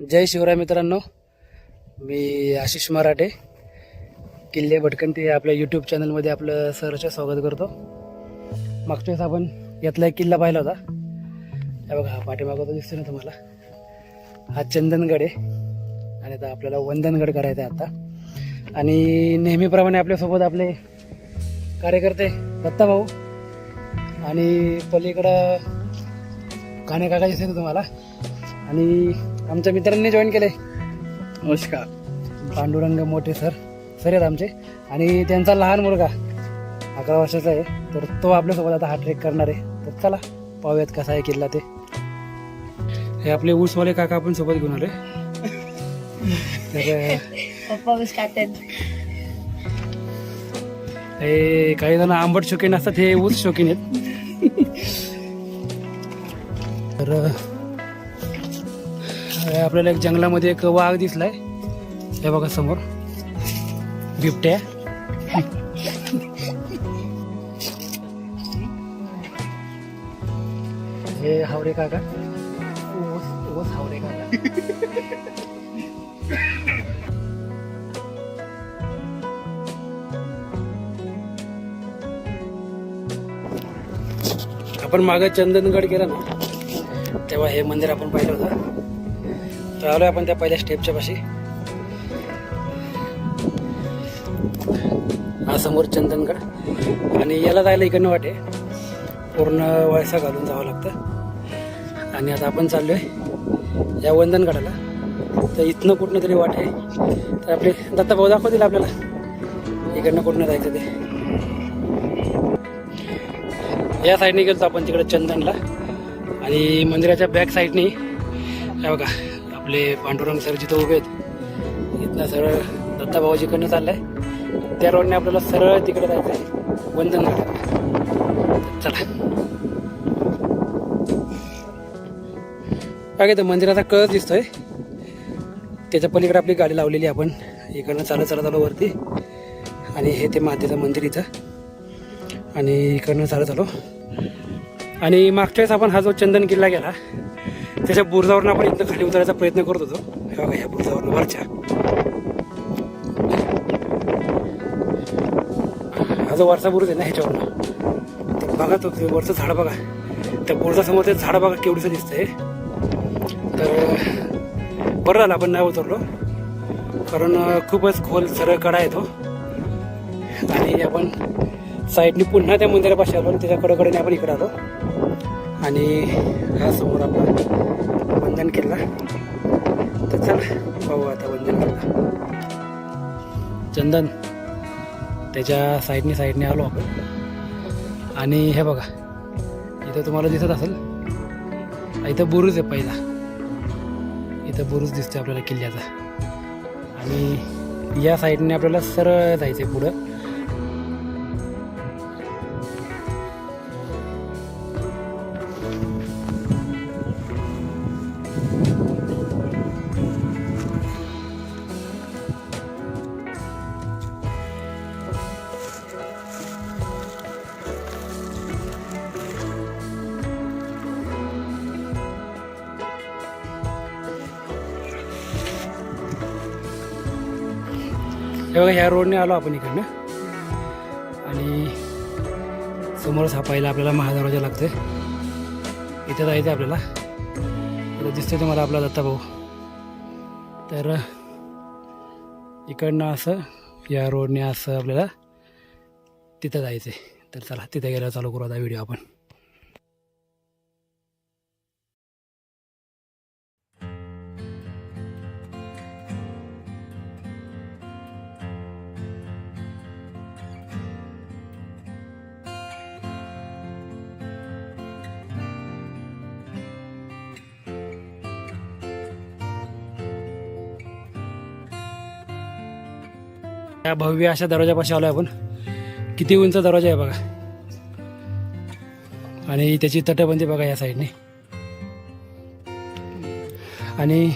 जय शिवराय मित्रांनो मी आशिष मराठे. किल्ले भटकंती आपल्या यूट्यूब चॅनलमध्ये आपलं सरचं स्वागत करतो. मागच्या वेळेस आपण यातला एक किल्ला पाहिला होता. हे बघा हा पाठीमागं तो दिसतो ना तुम्हाला. हा चंदनगड आहे. आणि आता आपल्याला वंदनगड करायचा आहे आता. आणि नेहमीप्रमाणे आपल्यासोबत आपले कार्यकर्ते दत्ता भाऊ. आणि पलीकडं काने काका दिसते ना तुम्हाला. आणि आमच्या मित्रांनी जॉईन केले. नमस्कार. पांडुरंग मोठे सर सर आहेत आमचे. आणि त्यांचा लहान मुलगा अकरा वर्षाचा आहे. तर तो आपल्यासोबत आता हा ट्रेक करणार आहे. तर चला पाहूयात कसा आहे किल्ला ते. हे आपले ऊसवाले काका आपण सोबत घेऊन आले तर हे काही जण आंबट शौकीन असतात हे ऊस शौकीन आहेत. तर आपल्याला एक जंगलामध्ये एक वाघ दिसलाय. हे बघा समोर. बिबट्या. हे हावरे काका. ओस ओस हावरे काका. आपण मागं चंदनगड गेला ना तेव्हा हे मंदिर आपण पाहिलं होतं. तर आलोय आपण त्या पहिल्या स्टेपच्या पाशी. हा समोर चंदनगड. आणि याला जायला इकडनं वाटे. पूर्ण वळसा घालून जावं लागतं. आणि आता आपण चाललोय या वंदनगडाला. तर इथनं कुठनं तरी वाट आहे. तर आपले दत्ता भाऊ दाखवतील आपल्याला. इकडनं कुठनं जायचं ते. या साईडने गेलो आपण तिकडे चंदनला. आणि मंदिराच्या बॅक साईडने बघा आपले पांडुरंग सर जिथं उभे आहेत इथनं सरळ दत्ताभाऊजीकडनं चाललंय. त्या रोडने आपल्याला सरळ तिकडे जायचं आहे वंदन चला. काय तर मंदिराचा कळस दिसतोय. त्याच्या पलीकडे आपली गाडी लावलेली आहे आपण. इकडनं चालत चालत आलो वरती. आणि हे ते मातेचं मंदिर इथं. आणि इकडनं चालत आलो. आणि मागच्या वेळेस आपण हा जो चंदन किल्ला गेला त्याच्या बुरजावरून आपण इथं खाली उतरायचा प्रयत्न करत होतो. हे बघा ह्या बुरजावरून वरच्या. हा जो वरचा बुरुज आहे ना ह्याच्यावरून. ते बघा तो वरचं झाड बघा. त्या बुरजासमोर ते झाड बघा केवढीचं दिसतंय. तर बरं झालं आपण नाही उतरलो. कारण खूपच खोल सरळ कडा येतो आणि आपण साईडने पुन्हा त्या मंदिरापाशी आलो आणि त्याच्या कडकडे आपण इकडे आलो. आणि हा समोर आपला वंदन केला. तर चल पाहू आता वंदन केला. चंदन त्याच्या साईडने साईडने आलो आपण. आणि हे बघा इथं तुम्हाला दिसत असेल इथं बुरुज आहे पहिला. इथं बुरुज दिसतो आपल्याला किल्ल्याचा. आणि या साईडने आपल्याला सरळ जायचं आहे पुढं. या रोडने आलो आपण इकडनं. आणि समोरच हा आपल्याला महादरवाजा लागतोय. इथं जायचं आपल्याला. इथं दिसतोय तुम्हाला आपला दत्ताभाऊ तर इकडनं असं या रोडने असं आपल्याला तिथं जायचं आहे तर चला तिथं गेल्यावर चालू करू आता व्हिडिओ आपण. या भव्य अशा दरवाजापाशी आलो आपण. किती उंच दरवाजा आहे बघा. आणि त्याची तटबंदी बघा या साईडने. आणि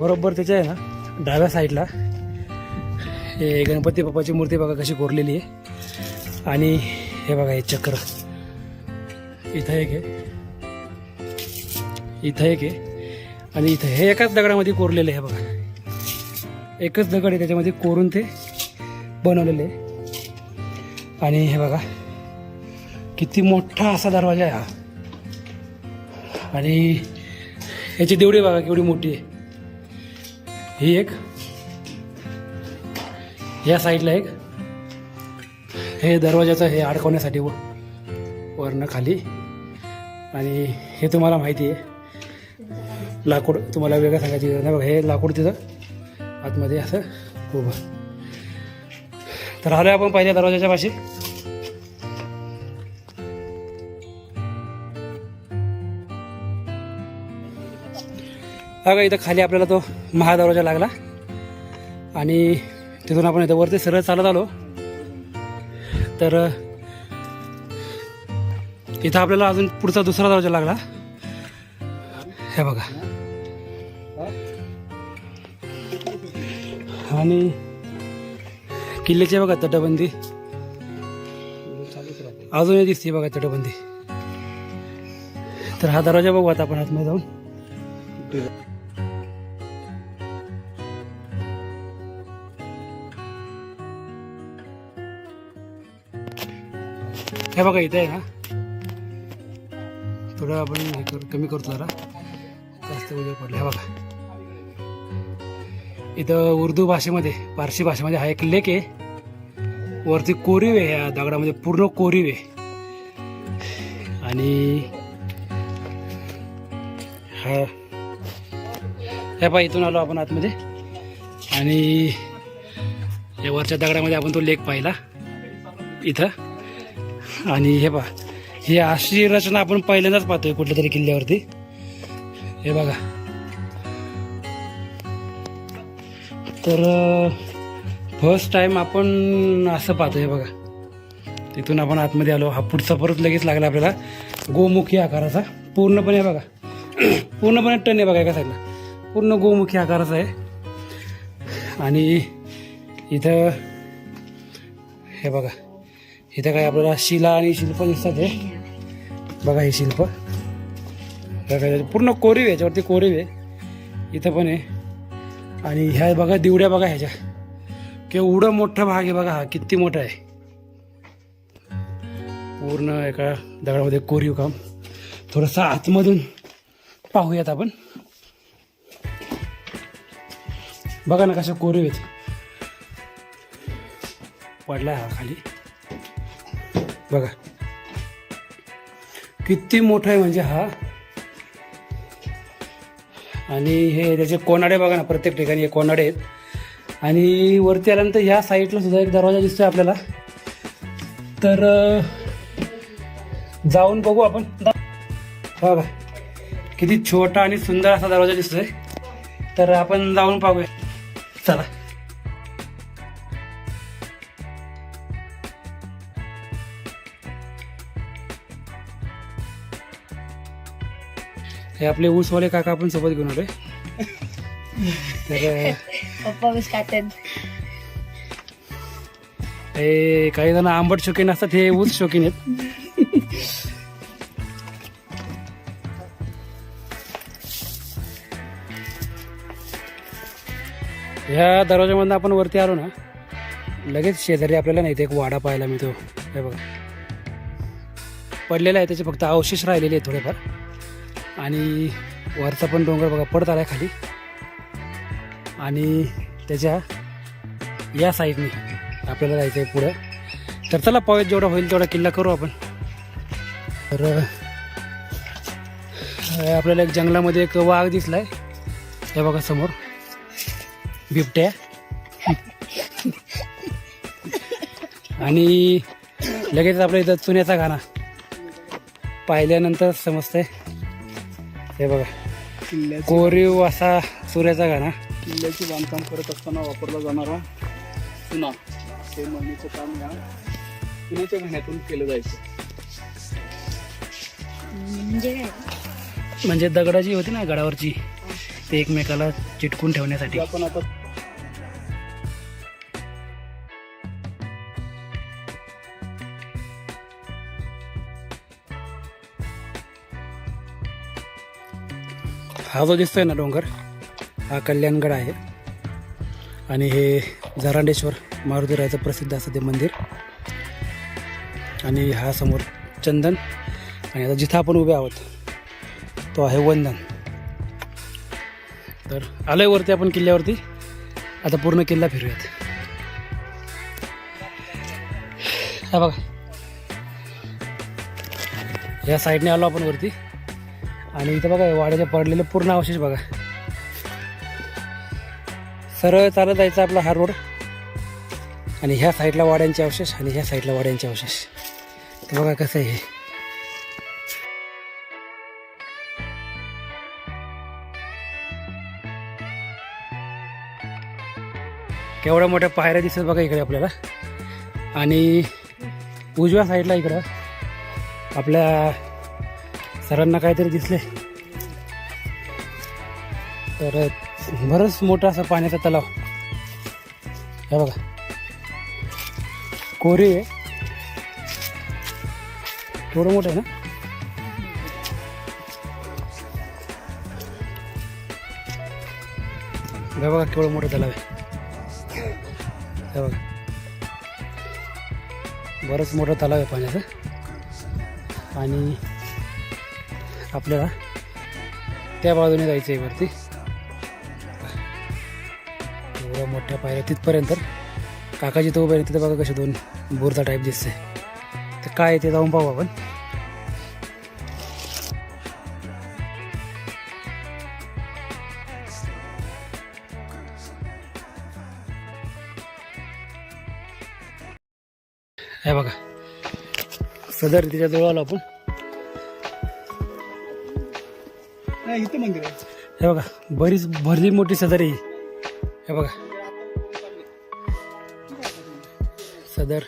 बरोबर त्याच्या आहे ना डाव्या साईडला हे गणपती बाप्पाची मूर्ती बघा कशी कोरलेली आहे. आणि हे बघा हे चक्र. इथं एक आहे. इथं एक आहे. आणि इथं हे एकाच दगडामध्ये कोरलेलं आहे बघा. एकच दगड आहे त्याच्यामध्ये कोरून ते बनवलेले आणि हे बघा किती मोठा असा दरवाजा आहे हा. आणि याची देवडी बघा केवढी मोठी आहे. ही एक या साईडला एक. हे दरवाजाचं हे अडकवण्यासाठी व वरनं खाली. आणि हे तुम्हाला माहिती आहे. लाकूड तुम्हाला वेगळं सांगायची गरज नाही बघा हे लाकूड तिथं आतमध्ये असं. हो उभं तर आलो आपण पहिल्या दरवाजाच्या पाशी. अगं इथं खाली आपल्याला तो महादरवाजा लागला. आणि तिथून आपण इथं वरती सरळ चालत आलो. तर इथं आपल्याला अजून पुढचा दुसरा दरवाजा लागला. हे बघा. आणि किल्ल्याची बघा तटबंदी. अजूनही दिसते बघा तटबंदी. तर हा दरवाजा बघू आता आपण आतमध्ये जाऊन. हे बघा इथे आहे ना. थोडं आपण हे कर कमी करतो जरा. जास्त उद्या पडलं. हे बघा. इथं उर्दू भाषेमध्ये पारशी भाषेमध्ये हा एक लेख आहे. वरती कोरीव आहे ह्या दगडामध्ये पूर्ण कोरीव आहे. आणि हा हे पहा इथून आलो आपण आतमध्ये. आणि या वरच्या दगडामध्ये आपण तो लेख पाहिला इथं. आणि हे पहा ही अशी रचना आपण पहिल्यांदाच पाहतोय कुठल्या तरी किल्ल्यावरती. हे बघा. तर फर्स्ट टाईम आपण असं पाहतोय बघा. तिथून आपण आतमध्ये आलो. हा पुढचा परत लगेच लागला आपल्याला. गोमुखी आकाराचा. पूर्णपणे बघा. पूर्णपणे टन आहे बघा एका साईडला पूर्ण गोमुखी आकाराचा आहे. आणि इथं हे बघा. इथं काय आपल्याला शिला आणि शिल्प दिसतात हे. बघा हे शिल्प. बघा पूर्ण कोरीव आहे. याच्यावरती कोरीव आहे. इथं पण आहे. आणि ह्या बघा दिवड्या बघा ह्याच्या. केवढं मोठा भाग आहे बघा हा किती मोठा आहे. पूर्ण एका दगडामध्ये कोरीव काम. थोडंसं आतमधून पाहूयात आपण. बघा ना कशा कोरीव आहेत. पडला हा खाली. बघा. किती मोठा आहे म्हणजे हा. आणि हे त्याचे कोनाडे बघा ना प्रत्येक ठिकाणी हे कोनाडे आहेत. आणि वरती आल्यानंतर ह्या साईडला सुद्धा एक दरवाजा दिसतोय आपल्याला. तर जाऊन बघू आपण. बघा किती छोटा आणि सुंदर असा दरवाजा दिसतोय. तर आपण जाऊन पाहूया. हे आपले ऊसवाले काका आपण सोबत घेऊन आलोय. तर पप्पा वीस खात्यात हे काही जण आंबट शौकीन असतात हे ऊस शौकीन आहेत. ह्या दरवाजामधनं आपण वरती आलो ना लगेच शेजारी आपल्याला नाही ते एक वाडा पाहायला मिळतो. हे बघा. पडलेला आहे त्याचे फक्त अवशेष राहिलेले आहेत थोडेफार. आणि वरचा पण डोंगर बघा पडत आला आहे खाली. आणि त्याच्या या साईडने आपल्याला जायचं आहे पुढं. तर चला पाऊस जेवढा होईल तेवढा किल्ला करू आपण. तर आपल्याला एक जंगलामध्ये एक वाघ दिसला आहे हे बघा समोर. बिबट्या. आणि लगेच आपल्या इथं चुन्याचा गाणा पाहिल्यानंतर समजतंय. हे बघा. किल्ल्याचे कोरीव असा सूर्याचा गाणा किल्ल्याचे बांधकाम करत असताना वापरला जाणारा चुना. हे म्हणण्याचं काम या चुन्याच्या घाण्यातून केलं जायचं. म्हणजे म्हणजे दगडाची होती ना गडावरची ते एकमेकाला चिटकून ठेवण्यासाठी. ते आपण आता हा जो दिसतोय ना डोंगर हा कल्याणगड आहे. आणि हे जरांडेश्वर मारुतीरायचं प्रसिद्ध असं ते मंदिर. आणि हा समोर चंदन आणि आता जिथं आपण उभे आहोत तो आहे वंदन. तर आलोय वरती आपण किल्ल्यावरती. आता पूर्ण किल्ला फिरूयात. हा बघा. या साईडने आलो आपण वरती. आणि इथं बघा वाड्याचे पडलेले पूर्ण अवशेष बघा. सरळ चालत जायचा आपला हा रोड. आणि ह्या साईडला वाड्यांचे अवशेष आणि ह्या साईडला वाड्यांचे अवशेष. तर बघा कसं आहे केवढ्या मोठ्या पायऱ्या दिसत बघा इकडे आपल्याला. आणि उजव्या साईडला इकडं आपल्या सरांना काहीतरी दिसले. तर बरंच मोठा असा पाण्याचा तलाव. हे बघा. कोरी आहे. थोडं मोठं आहे ना? हे बघा केवढं मोठं तलाव आहे. हे बघा. बरंच मोठं तलाव आहे पाण्याचं. आणि आपल्याला. त्या बाजूने जायचं आहे वरती. एवढ्या मोठ्या पायऱ्या तिथपर्यंत. काकाची तो उभे आहे, तिथे बघा कसे दोन बोरचा टाईप दिसते तर काय आहे ते जाऊन पाहू आपण. हे बघा. सदर तिच्या जवळ आलो आपण. नाही इथं मंदिर आहे. हे बघा बरीच भरली मोठी सदर आहे ही. बघा. सदर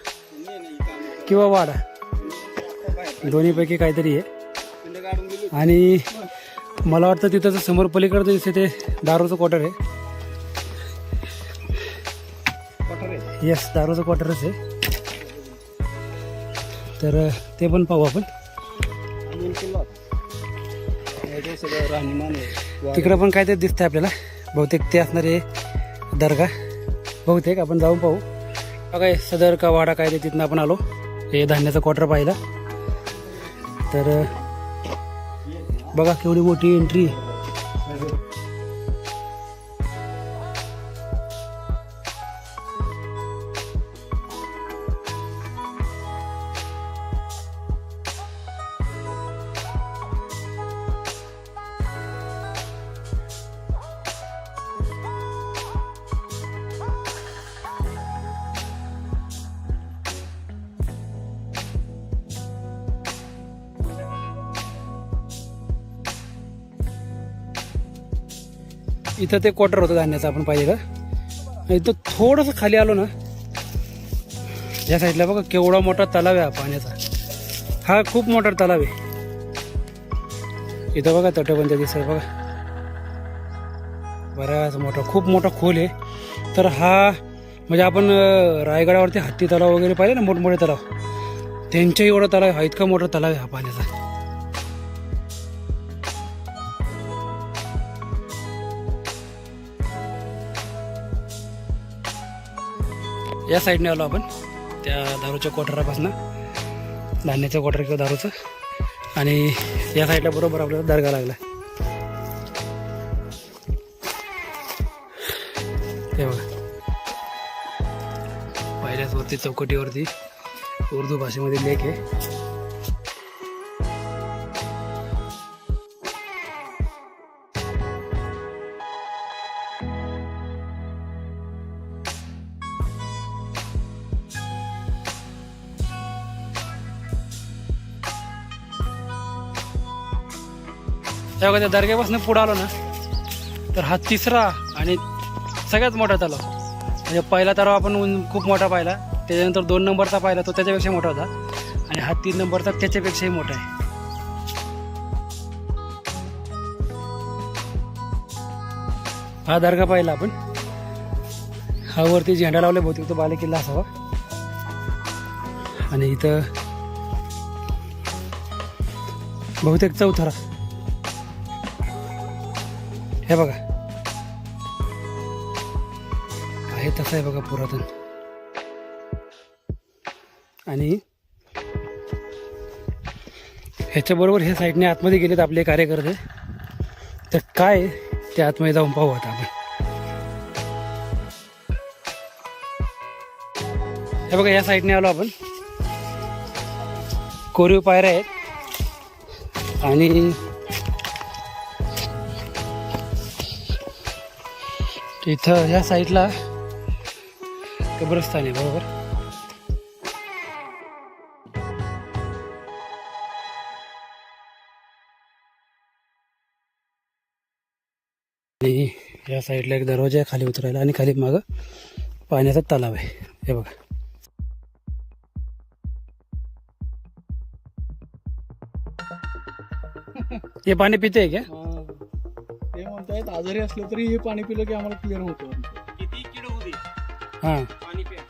किंवा वाडा. दोन्हीपैकी काहीतरी आहे. आणि मला वाटतं तिथं समोर पलीकडचं दिसते ते दारूचं क्वार्टर आहे. येस दारूचं क्वार्टरच आहे. तर ते पण पाहू आपण. किल्ला तिकडं पण काहीतरी दिसतंय आपल्याला. बहुतेक ते असणारे दर्गा. बहुतेक आपण जाऊन पाहू. बघा सदर का वाडा काय ते तिथनं आपण आलो. हे धान्याचा क्वार्टर पाहिला. तर बघा केवढी मोठी एंट्री इथं ते क्वार्टर होतं धान्याचं आपण पाहिजे का इथं थोडंसं खाली आलो ना या साईडला बघा केवढा मोठा तलाव आहे हा पाण्याचा. हा खूप मोठा तलाव आहे. इथं बघा तटबंद दिसत बघा. बराच मोठा खूप मोठा खोल आहे. तर हा म्हणजे आपण रायगडावरती हत्ती तलाव वगैरे पाहिले ना मोठमोठे तलाव. त्यांच्या एवढा तलाव आहे, हा इतका मोठा तलाव आहे हा पाण्याचा. या साईडने आलो आपण. त्या दारूच्या कोठारापासनं धान्याच्या कोठार किंवा दारूचं. आणि या साईडला बरोबर आपल्याला दर्गा लागला. ते बघा. पहिल्याच वरती चौकटीवरती उर्दू भाषेमध्ये लेख आहे. तेव्हा त्या दर्ग्यापासून पुढं आलो ना तर हा तिसरा आणि सगळ्यात मोठा तलाव. म्हणजे पहिला तलाव आपण खूप मोठा पाहिला. त्याच्यानंतर दोन नंबरचा पाहिला तो त्याच्यापेक्षा मोठा होता. आणि हा तीन नंबरचा त्याच्यापेक्षाही मोठा आहे. हा दर्गा पाहिला आपण. हा वरती झेंडा लावला बहुतेक तो बाले किल्ला असावा. आणि इथं बहुतेक चौथरा. हे बघा. आहे तसं आहे बघा पुरातन. आणि ह्याच्याबरोबर ह्या साईडने आतमध्ये गेलेत आपले कार्यकर्ते. तर काय ते आतमध्ये जाऊन पाहू आता आपण. हे बघा या साईडने आलो आपण. कोरीव पायऱ्या आहेत. आणि इथं ह्या साईडला कब्रस्तान आहे बरोबर? आणि या साईडला एक दरवाजा आहे खाली उतरायला आणि खाली मागं पाण्याचा तलाव आहे. हे बघा. हे पाणी पिते का? हा. ते म्हणतायत आजारी असलं तरी हे पाणी पिलं की आम्हाला क्लिअर होतं किती? किड होऊ दे हां. पाणी प्या.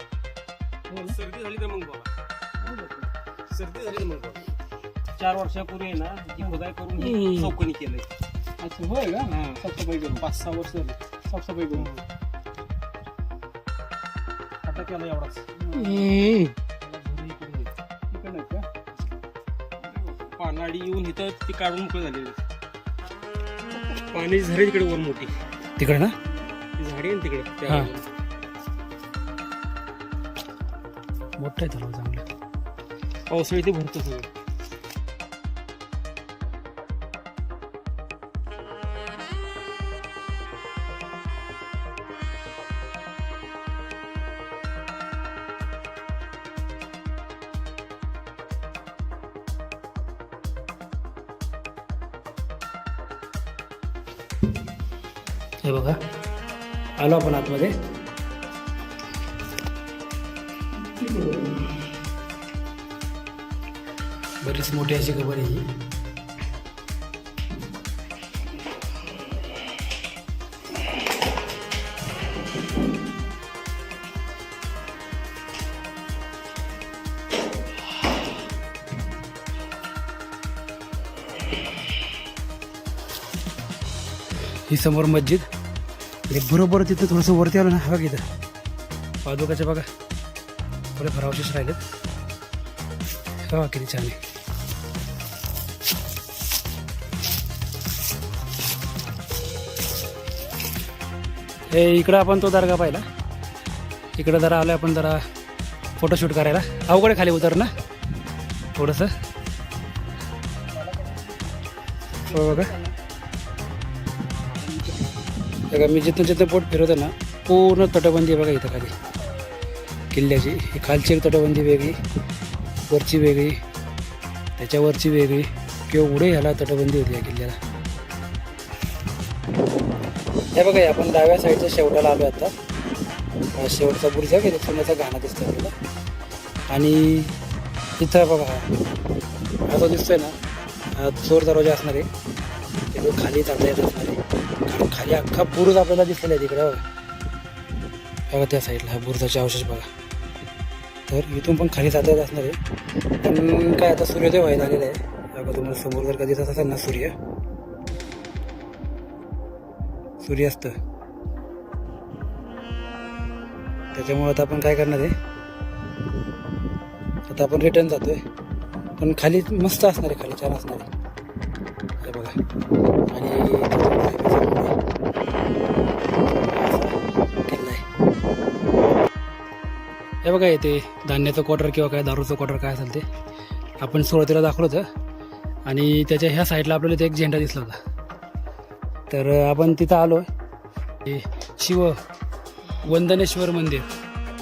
सर्दी झाली तर मग बाबा सर्दी झाली तर मग बाबा चार वर्षापूर्वी ना जी खुदाई करून. चौकणी केलंय अच्छा होय का? हा. साफसफाई करून. पाच सहा वर्ष झाली. साफसफाई करून. आता केला एवढाच. आहेत पानाडी येऊन इथं ती काढून मोकळे झालेली पाणी झाडे तिकडे वर मोठी. तिकडे ना? ती झाडी आहे ना तिकडे. त्या हा. बाजूला. मोठं आहे तलाव चांगलं. पावसाळी ते भरतं सगळं. हे बघा. आलो आपण आतमध्ये. बरीच मोठी अशी खबर आहे समोर मस्जिद. आणि बरोबर तिथं थोडंसं वरती आलं ना हा बघ इथं. पादुकाच्या बघा. थोडे फार राहिलेत. हा किती छान आहे. हे इकडं आपण तो दर्गा पाहिला. इकडं जरा आलो आपण जरा फोटोशूट करायला. अवघड आहे खाली उतर ना थोडंसं. हो बघा. बघा मी जिथून जिथं बोट फिरवतो ना पूर्ण तटबंदी आहे बघा इथं खाली. किल्ल्याची ही खालची एक तटबंदी वेगळी वरची वेगळी त्याच्यावरची वेगळी केवढे ह्याला तटबंदी होती या किल्ल्याला. हे बघा आपण डाव्या साईडच्या शेवटाला आलो आता. शेवटचा बुर्ज आहे की सोन्याचा घाणा दिसतोय आपल्याला. आणि इथं बघा हा. जो दिसतोय ना चोर दरवाजा असणार आहे खाली जाता येत असणार खाली अख्खा बुरुज आपल्याला दिसलेला आहे तिकडं. बघा त्या साईडला हा बुरुजाचे अवशेष बघा. तर इथून पण खाली जाता असणार आहे. पण काय आता सूर्योदय व्हायला आलेला आहे. बघा तुम्हाला समोर जर कधी असेल ना सूर्य. सूर्यास्त. त्याच्यामुळे आता आपण काय करणार आहे? आता आपण रिटर्न जातोय. पण खाली मस्त असणार आहे खाली छान असणार आहे. बघा. आणि हे बघा येते धान्याचं क्वार्टर किंवा काय दारूचं क्वार्टर काय असेल ते. आपण सुरुवातीला दाखवलं होतं. आणि त्याच्या ह्या साईडला आपल्याला ते एक झेंडा दिसला होता. तर आपण तिथं आलो आहे शिव वंदनेश्वर मंदिर.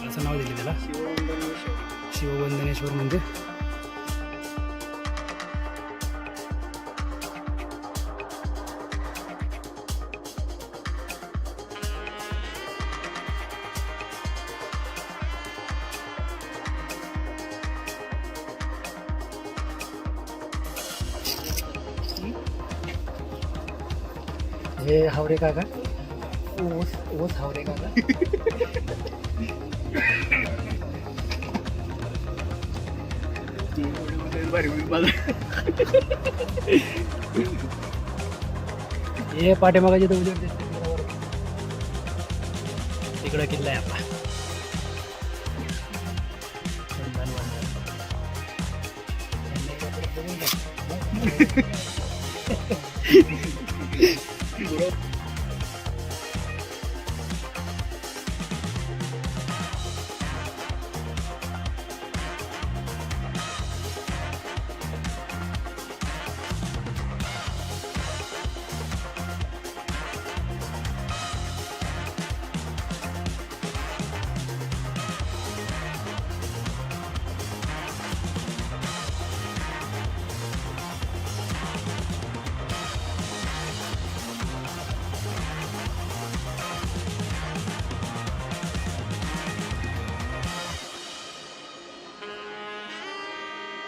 असं नाव दिलं त्याला. शिववंदनेश्वर मंदिर. हे हावरे काका? ऊस ऊस हावरे काका. हे पाठीमागाचे तर उजेड दिसते तिकडं किल्ला आहे आपला. संधान वांद्रे.